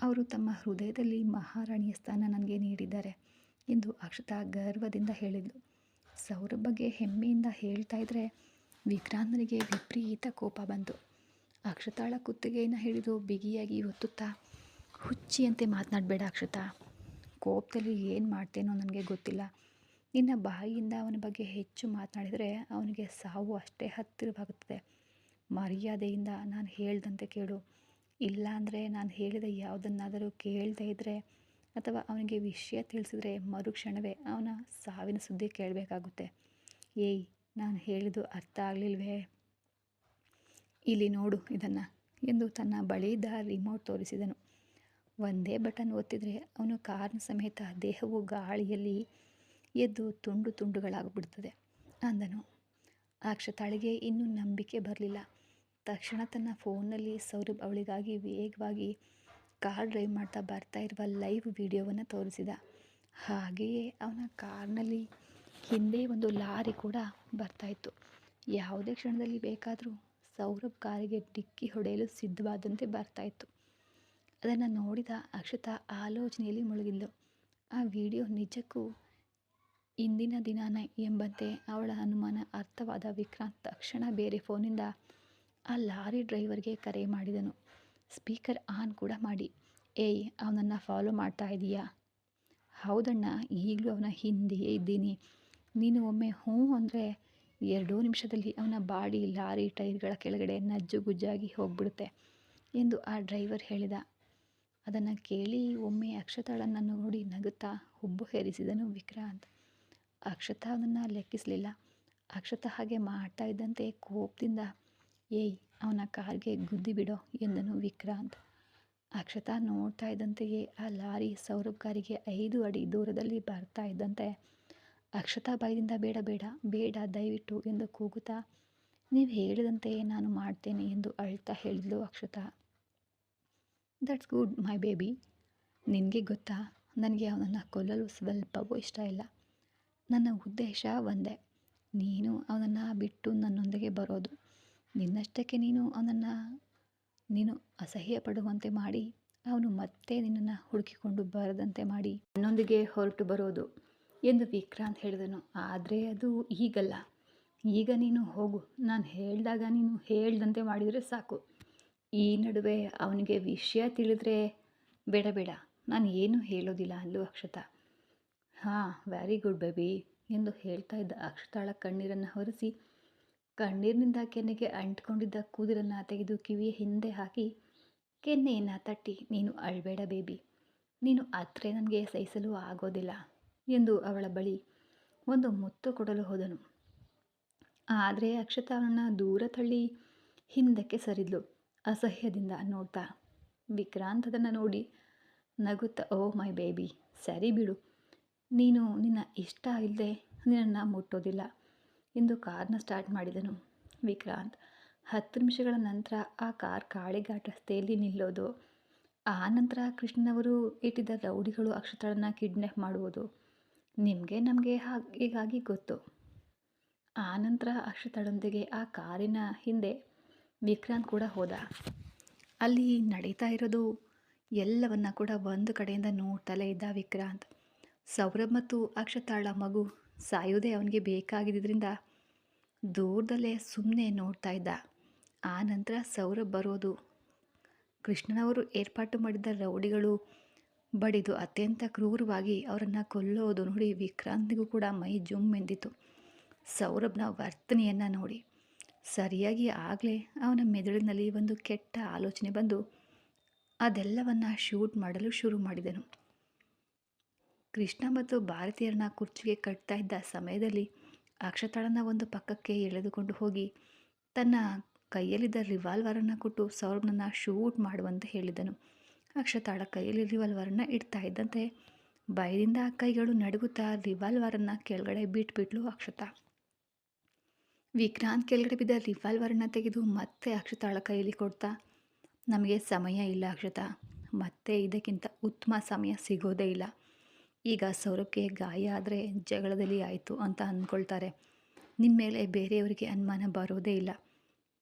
[SPEAKER 1] ಅವರು ತಮ್ಮ ಹೃದಯದಲ್ಲಿ ಮಹಾರಾಣಿಯ ಸ್ಥಾನ ನನಗೆ ನೀಡಿದ್ದಾರೆ ಎಂದು ಅಕ್ಷತಾ ಗರ್ವದಿಂದ ಹೇಳಿದ್ಲು. ಸೌರಭ್ ಬಗ್ಗೆ ಹೆಮ್ಮೆಯಿಂದ ಹೇಳ್ತಾ ಇದ್ದರೆ ವಿಕ್ರಾಂತನಿಗೆ ವಿಪರೀತ ಕೋಪ ಬಂತು. ಅಕ್ಷತಾಳ ಕುತ್ತಿಗೆಯನ್ನು ಹಿಡಿದು ಬಿಗಿಯಾಗಿ ಒತ್ತುತ್ತಾ, ಹುಚ್ಚಿಯಂತೆ ಮಾತನಾಡಬೇಡ ಅಕ್ಷತಾ. ಕೋಪದಲ್ಲಿ ಏನು ಮಾಡ್ತೇನೋ ನನಗೆ ಗೊತ್ತಿಲ್ಲ. ನಿನ್ನ ಬಾಯಿಯಿಂದ ಅವನ ಬಗ್ಗೆ ಹೆಚ್ಚು ಮಾತನಾಡಿದರೆ ಅವನಿಗೆ ಸಾವು ಅಷ್ಟೇ ಹತ್ತಿರವಾಗುತ್ತದೆ ಮರ್ಯಾದೆಯಿಂದ ನಾನು ಹೇಳ್ದಂತೆ ಕೇಳು. ಇಲ್ಲಾಂದರೆ ನಾನು ಹೇಳಿದ ಯಾವುದನ್ನಾದರೂ ಕೇಳದೇ ಇದ್ದರೆ ಅಥವಾ ಅವನಿಗೆ ವಿಷಯ ತಿಳಿಸಿದರೆ ಮರುಕ್ಷಣವೇ ಅವನ ಸಾವಿನ ಸುದ್ದಿ ಕೇಳಬೇಕಾಗುತ್ತೆ. ಏಯ್, ನಾನು ಹೇಳಿದ್ದು ಅರ್ಥ ಆಗಲಿಲ್ವೇ? ಇಲ್ಲಿ ನೋಡು ಇದನ್ನು ಎಂದು ತನ್ನ ಬಳಿಯಿದ್ದ ರಿಮೋಟ್ ತೋರಿಸಿದನು. ಒಂದೇ ಬಟನ್ ಒತ್ತಿದರೆ ಅವನು ಕಾರ್ನ ಸಮೇತ ದೇಹವು ಗಾಳಿಯಲ್ಲಿ ಎದ್ದು ತುಂಡು ತುಂಡುಗಳಾಗಿಬಿಡ್ತದೆ ಅಂದನು. ಅಕ್ಷತಾಳಿಗೆ ಇನ್ನೂ ನಂಬಿಕೆ ಬರಲಿಲ್ಲ. ತಕ್ಷಣ ತನ್ನ ಫೋನ್ನಲ್ಲಿ ಸೌರಭ್ ಅವಳಿಗಾಗಿ ವೇಗವಾಗಿ ಕಾರ್ ಡ್ರೈವ್ ಮಾಡ್ತಾ ಬರ್ತಾ ಇರುವ ಲೈವ್ ವಿಡಿಯೋವನ್ನು ತೋರಿಸಿದ. ಹಾಗೆಯೇ ಅವನ ಕಾರ್ನಲ್ಲಿ ಹಿಂದೆ ಒಂದು ಲಾರಿ ಕೂಡ ಬರ್ತಾಯಿತ್ತು ಯಾವುದೇ ಕ್ಷಣದಲ್ಲಿ ಬೇಕಾದರೂ ಸೌರಭ್ ಕಾರಿಗೆ ಡಿಕ್ಕಿ ಹೊಡೆಯಲು ಸಿದ್ಧವಾದಂತೆ ಬರ್ತಾಯಿತ್ತು ಅದನ್ನು ನೋಡಿದ ಅಕ್ಷತಾ ಆಲೋಚನೆಯಲ್ಲಿ ಮುಳುಗಿದ್ಲು. ಆ ವಿಡಿಯೋ ನಿಜಕ್ಕೂ ಇಂದಿನ ದಿನಾನ ಎಂಬಂತೆ ಅವಳ ಅನುಮಾನ ಅರ್ಥವಾದ ವಿಕ್ರಾಂತ್ ತಕ್ಷಣ ಬೇರೆ ಫೋನಿಂದ, ಆ ಲಾರಿ ಡ್ರೈವರ್ಗೆ ಕರೆ ಮಾಡಿದನು. ಸ್ಪೀಕರ್ ಆನ್ ಕೂಡ ಮಾಡಿ. ಏಯ್, ಅವನನ್ನು ಫಾಲೋ ಮಾಡ್ತಾ ಇದೀಯಾ? ಹೌದಣ್ಣ, ಈಗಲೂ ಅವನ ಹಿಂದೆಯೇ ಇದ್ದೀನಿ. ನೀನು ಒಮ್ಮೆ ಹ್ಞೂ ಅಂದರೆ ಎರಡೂ ನಿಮಿಷದಲ್ಲಿ ಅವನ ಬಾಡಿ ಲಾರಿ ಟೈರ್ಗಳ ಕೆಳಗಡೆ ನಜ್ಜುಗುಜ್ಜಾಗಿ ಹೋಗ್ಬಿಡುತ್ತೆ, ಎಂದು ಆ ಡ್ರೈವರ್ ಹೇಳಿದ. ಅದನ್ನು ಕೇಳಿ ಒಮ್ಮೆ ಅಕ್ಷತಾಳನ್ನು ನೋಡಿ ನಗುತ್ತಾ ಹುಬ್ಬು ಹೇರಿಸಿದನು ವಿಕ್ರಾಂತ್. ಅಕ್ಷತಾ ಅವನನ್ನು ಲೆಕ್ಕಿಸಲಿಲ್ಲ. ಅಕ್ಷತ ಹಾಗೆ ಮಾಡ್ತಾ ಇದ್ದಂತೆ ಕೋಪದಿಂದ, ಏಯ್, ಅವನ ಕಾರ್ಗೆ ಗುದ್ದಿ ಬಿಡೋ ಎಂದನು ವಿಕ್ರಾಂತ್. ಅಕ್ಷತ ನೋಡ್ತಾ ಇದ್ದಂತೆಯೇ ಆ ಲಾರಿ ಸೌರಭ್ ಕಾರಿಗೆ ಐದು ಅಡಿ ದೂರದಲ್ಲಿ ಬರ್ತಾ ಇದ್ದಂತೆ. ಅಕ್ಷತಾ ಭಯದಿಂದ ಬೇಡ ಬೇಡ ಬೇಡ, ದಯವಿಟ್ಟು, ಎಂದು ಕೂಗುತ್ತಾ, ನೀವು ಹೇಳಿದಂತೆಯೇ ನಾನು ಮಾಡ್ತೇನೆ, ಎಂದು ಅಳ್ತಾ ಹೇಳಿದ್ಲು Akshata. That's good my baby ನಿನಗೆ ಗೊತ್ತಾ, ನನಗೆ ಅವನನ್ನು ಕೊಲ್ಲಲು ಸ್ವಲ್ಪವೂ ಇಷ್ಟ ಇಲ್ಲ. ನನ್ನ ಉದ್ದೇಶ ಒಂದೇ. ನೀನು ಅವನನ್ನು ಬಿಟ್ಟು ನನ್ನೊಂದಿಗೆ ಬರೋದು. ನಿನ್ನಷ್ಟಕ್ಕೆ ನೀನು ಅವನನ್ನು, ನೀನು ಅಸಹ್ಯ ಪಡುವಂತೆ ಮಾಡಿ, ಅವನು ಮತ್ತೆ ನಿನ್ನನ್ನು ಹುಡುಕಿಕೊಂಡು ಬರದಂತೆ ಮಾಡಿ. ನನ್ನೊಂದಿಗೆ ಹೊರಟು ಬರೋದು ಎಂದು ವಿಕ್ರಾಂತ್ ಹೇಳಿದನು. ಆದರೆ ಅದು ಈಗಲ್ಲ. ಈಗ ನೀನು ಹೋಗು. ನಾನು ಹೇಳಿದಾಗ ನೀನು ಹೇಳ್ದಂತೆ ಮಾಡಿದರೆ ಸಾಕು. ಈ ನಡುವೆ ಅವನಿಗೆ ವಿಷಯ ತಿಳಿದ್ರೆ ಬೇಡ ಬೇಡ. ನಾನು ಏನೂ ಹೇಳೋದಿಲ್ಲ ಅಲ್ಲೂ ಅಕ್ಷತಾ. ಹಾಂ ವೆರಿ ಗುಡ್ ಬೇಬಿ ಎಂದು ಹೇಳ್ತಾ ಇದ್ದ ಅಕ್ಷತಾಳ ಕಣ್ಣೀರನ್ನು ಹೊರಿಸಿ. ಕಣ್ಣೀರಿನಿಂದ ಕೆನ್ನೆಗೆ ಅಂಟ್ಕೊಂಡಿದ್ದ ಕೂದಲನ್ನು ತೆಗೆದು ಕಿವಿಯ ಹಿಂದೆ ಹಾಕಿ, ಕೆನ್ನೆಯನ್ನು ತಟ್ಟಿ, ನೀನು ಅಳಬೇಡ ಬೇಬಿ ನೀನು ಅತ್ರೆ ನನಗೆ ಸಹಿಸಲು ಆಗೋದಿಲ್ಲ ಎಂದು ಅವಳ ಬಳಿ ಒಂದು ಮುತ್ತು ಕೊಡಲು ಹೋದನು. ಆದರೆ ಅಕ್ಷತಾಳನ್ನು ದೂರ ತಳ್ಳಿ ಹಿಂದಕ್ಕೆ ಸರಿದ್ಲು, ಅಸಹ್ಯದಿಂದ ನೋಡ್ತಾ. ವಿಕ್ರಾಂತದನ್ನು ನೋಡಿ ನಗುತ್ತಾ, ಓ ಮೈ ಬೇಬಿ ಸರಿ ಬಿಡು. ನೀನು ನಿನ್ನ ಇಷ್ಟ ಇಲ್ಲದೆ ನಿನ್ನನ್ನು ಮುಟ್ಟೋದಿಲ್ಲ ಎಂದು ಕಾರ್ನ ಸ್ಟಾರ್ಟ್ ಮಾಡಿದನು ವಿಕ್ರಾಂತ್. ಹತ್ತು ನಿಮಿಷಗಳ ನಂತರ ಆ ಕಾರ್ ಕಾಳಿಘಾಟ್ ರಸ್ತೆಯಲ್ಲಿ ನಿಲ್ಲೋದು. ಆ ನಂತರ ಕೃಷ್ಣನವರು ಇಟ್ಟಿದ್ದ ರೌಡಿಗಳು ಅಕ್ಷತಾಳನ್ನ ಕಿಡ್ನ್ಯಾಪ್ ಮಾಡುವುದು. ನಿಮಗೆ ನಮಗೆ ಹೀಗಾಗಿ ಗೊತ್ತು. ಆ ನಂತರ ಅಕ್ಷತಾಳೊಂದಿಗೆ ಆ ಕಾರಿನ ಹಿಂದೆ ವಿಕ್ರಾಂತ್ ಕೂಡ ಹೋದ. ಅಲ್ಲಿ ನಡೀತಾ ಇರೋದು ಎಲ್ಲವನ್ನ ಕೂಡ ಒಂದು ಕಡೆಯಿಂದ ನೋಡ್ತಲೇ ಇದ್ದ ವಿಕ್ರಾಂತ್. ಸೌರಭ್ ಮತ್ತು ಅಕ್ಷತಾಳ ಮಗು ಸಾಯೋದೇ ಅವನಿಗೆ ಬೇಕಾಗಿದ್ದರಿಂದ ದೂರದಲ್ಲೇ ಸುಮ್ಮನೆ ನೋಡ್ತಾ ಇದ್ದ. ಆ ನಂತರ ಸೌರಭ್ ಬರೋದು. ಕೃಷ್ಣನವರು ಏರ್ಪಾಟು ಮಾಡಿದ್ದ ರೌಡಿಗಳು ಬಡಿದು ಅತ್ಯಂತ ಕ್ರೂರವಾಗಿ ಅವರನ್ನು ಕೊಲ್ಲೋದು ನೋಡಿ ವಿಕ್ರಾಂತಿಗೂ ಕೂಡ ಮೈ ಜುಮ್ ಎಂದಿತು ಸೌರಭ್ನ ವರ್ತನೆಯನ್ನು ನೋಡಿ. ಸರಿಯಾಗಿ ಆಗಲೇ ಅವನ ಮೆದುಳಿನಲ್ಲಿ ಒಂದು ಕೆಟ್ಟ ಆಲೋಚನೆ ಬಂದು ಅದೆಲ್ಲವನ್ನು ಶೂಟ್ ಮಾಡಲು ಶುರು ಮಾಡಿದನು. ಕೃಷ್ಣ ಮತ್ತು ಭಾರತೀಯರನ್ನ ಕುರ್ಚಿಗೆ ಕಟ್ತಾ ಇದ್ದ ಸಮಯದಲ್ಲಿ ಅಕ್ಷತಾಳನ ಒಂದು ಪಕ್ಕಕ್ಕೆ ಎಳೆದುಕೊಂಡು ಹೋಗಿ ತನ್ನ ಕೈಯಲ್ಲಿದ್ದ ರಿವಾಲ್ವರನ್ನು ಕೊಟ್ಟು ಸೌರಭ್ನನ್ನು ಶೂಟ್ ಮಾಡುವಂತೆ ಹೇಳಿದನು. ಅಕ್ಷತಾಳ ಕೈಯಲ್ಲಿ ರಿವಾಲ್ವರನ್ನು ಇಡ್ತಾ ಇದ್ದಂತೆ ಭಯದಿಂದ ಕೈಗಳು ನಡುಗುತ್ತಾ ರಿವಾಲ್ವರನ್ನು ಕೆಳಗಡೆ ಬಿಟ್ಬಿಟ್ಲು ಅಕ್ಷತ. ವಿಕ್ರಾಂತ್ ಕೆಳಗಡೆ ಬಿದ್ದ ರಿವಾಲ್ವರನ್ನು ತೆಗೆದು ಮತ್ತೆ ಅಕ್ಷತಾಳ ಕೈಯಲ್ಲಿ ಕೊಡ್ತಾ, ನಮಗೆ ಸಮಯ ಇಲ್ಲ ಅಕ್ಷತ. ಮತ್ತೆ ಇದಕ್ಕಿಂತ ಉತ್ತಮ ಸಮಯ ಸಿಗೋದೇ ಇಲ್ಲ. ಈಗ ಸೌರಭ್ಗೆ ಗಾಯ ಆದರೆ ಜಗಳದಲ್ಲಿ ಆಯಿತು ಅಂತ ಅಂದ್ಕೊಳ್ತಾರೆ ನಿನ್ನ ಮೇಲೆ ಬೇರೆಯವರಿಗೆ ಅನುಮಾನ ಬರೋದೇ ಇಲ್ಲ.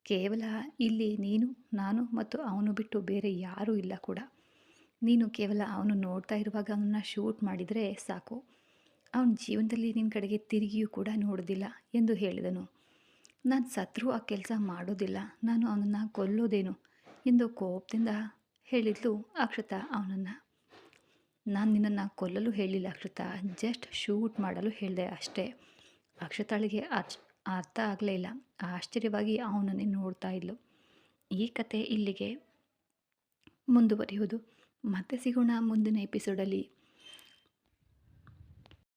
[SPEAKER 1] ಕೇವಲ ಇಲ್ಲಿ ನೀನು, ನಾನು ಮತ್ತು ಅವನು ಬಿಟ್ಟು ಬೇರೆ ಯಾರೂ ಇಲ್ಲ ಕೂಡ. ನೀನು ಕೇವಲ ಅವನು ನೋಡ್ತಾ ಇರುವಾಗ ಅವನನ್ನ ಶೂಟ್ ಮಾಡಿದರೆ ಸಾಕು. ಅವನ ಜೀವನದಲ್ಲಿ ನಿನ್ನ ಕಡೆಗೆ ತಿರುಗಿಯೂ ಕೂಡ ನೋಡೋದಿಲ್ಲ ಎಂದು ಹೇಳಿದನು. ನಾನು ಸತ್ರು ಆ ಕೆಲಸ ಮಾಡೋದಿಲ್ಲ, ನಾನು ಅವನನ್ನು ಕೊಲ್ಲೋದೇನು ಎಂದು ಕೋಪದಿಂದ ಹೇಳಿದ್ಲು ಅಕ್ಷತಾ ಅವನನ್ನು. ನಾನು ನಿನ್ನನ್ನು ಕೊಲ್ಲಲು ಹೇಳಿಲ್ಲ ಅಕ್ಷತಾ. ಜಸ್ಟ್ ಶೂಟ್ ಮಾಡಲು ಹೇಳಿದೆ ಅಷ್ಟೇ. ಅಕ್ಷತಾಳಿಗೆ ಅರ್ಥ ಆಗಲೇ ಇಲ್ಲ. ಆಶ್ಚರ್ಯವಾಗಿ ಅವನನ್ನೇ ನೋಡ್ತಾ ಇದ್ಲು. ಈ ಕತೆ ಇಲ್ಲಿಗೆ ಮುಂದುವರಿಯುವುದು. ಮತ್ತೆ ಸಿಗೋಣ ಮುಂದಿನ ಎಪಿಸೋಡಲ್ಲಿ